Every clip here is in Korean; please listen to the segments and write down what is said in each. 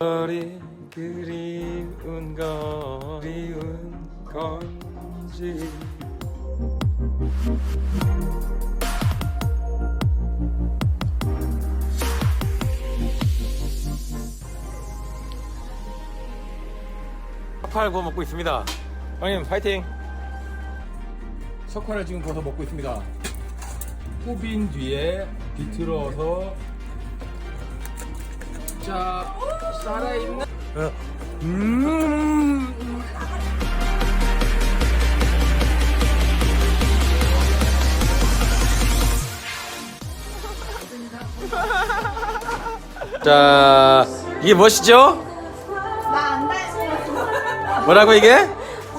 별이 그리운 거 그리운 건지. 석화를 구워 먹고 있습니다. 형님 파이팅! 석화를 지금 구워서 먹고 있습니다. 후빈 뒤에 비틀어서 자 살아있는 음. 자, 이게 무엇이죠? 나안 뭐라고 이게?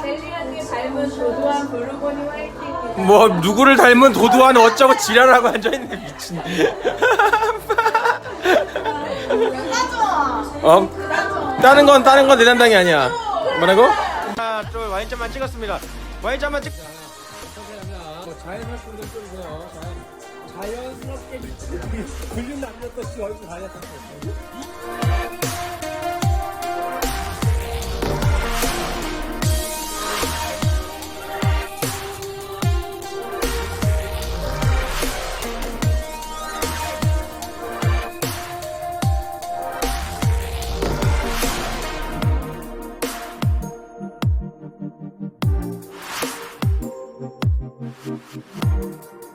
젤리언니 닮은 도도한 블루보니 화이팅. 뭐 누구를 닮은 도도한 어쩌고 지랄하고 앉아있네 미친. 나줘 어? 다른 건 다른 건 내 담당이 아니야 뭐라고? 자 좀 와인잔만 찍었습니다 와인잔만 찍 자연스럽게 찍으세요 자연스럽게 불륜 남녀 것이 얼굴 가렸다 Bye.